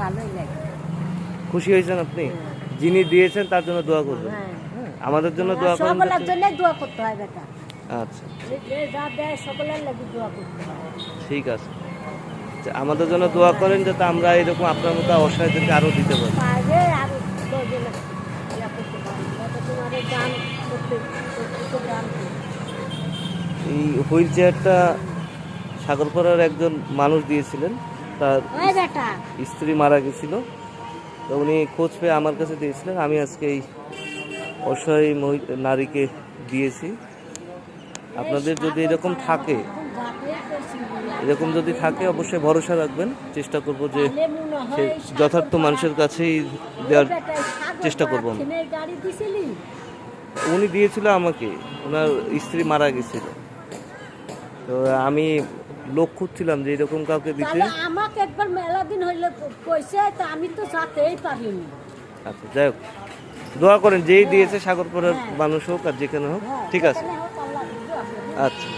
ভালোই লাগে। খুশি হয়েছেন আপনি? যিনি দিয়েছেন তার জন্য দোয়া করবেন। হ্যাঁ হ্যাঁ, আমাদের জন্য দোয়া করবেন সকলের জন্য দোয়া করতে হয় বেটা। আচ্ছা। যে যে যা দেয় সকলের লাগে দোয়া করতে হয়। ঠিক আছে। আচ্ছা, আমাদের জন্য দোয়া করেন যাতে আমরা এরকম আপনার মতো অসহায়দেরকে আরও দিতে পারি। আর এই হুইল চেয়ারটা সাগরপাড়ার একজন মানুষ দিয়েছিলেন। তার স্ত্রী মারা গেছিল। তো উনি খোঁজ পেয়ে আমার কাছে দিয়েছিলেন আমি আজকে এই অসহায় নারীকে দিয়েছি। আপনাদের যদি এরকম থাকে এরকম যদি থাকে অবশ্যই ভরসা রাখবেন। চেষ্টা করব যে যথার্থ মানুষের কাছেই দেওয়ার চেষ্টা করব। উনি দিয়েছিল আমাকে ওনার স্ত্রী মারা গেছিল। তো আমি লোক খুঁজছিলাম যে এরকম কাউকে দিতে। আমাকে একবার মেলা দিন হইলে কইছে তা আমি তো সাথেই পারিনি। আচ্ছা যাই হোক। দোয়া করেন যেই দিয়েছে সাগরপুরের মানুষ হোক আর যেখানে হোক ঠিক আছে। আচ্ছা।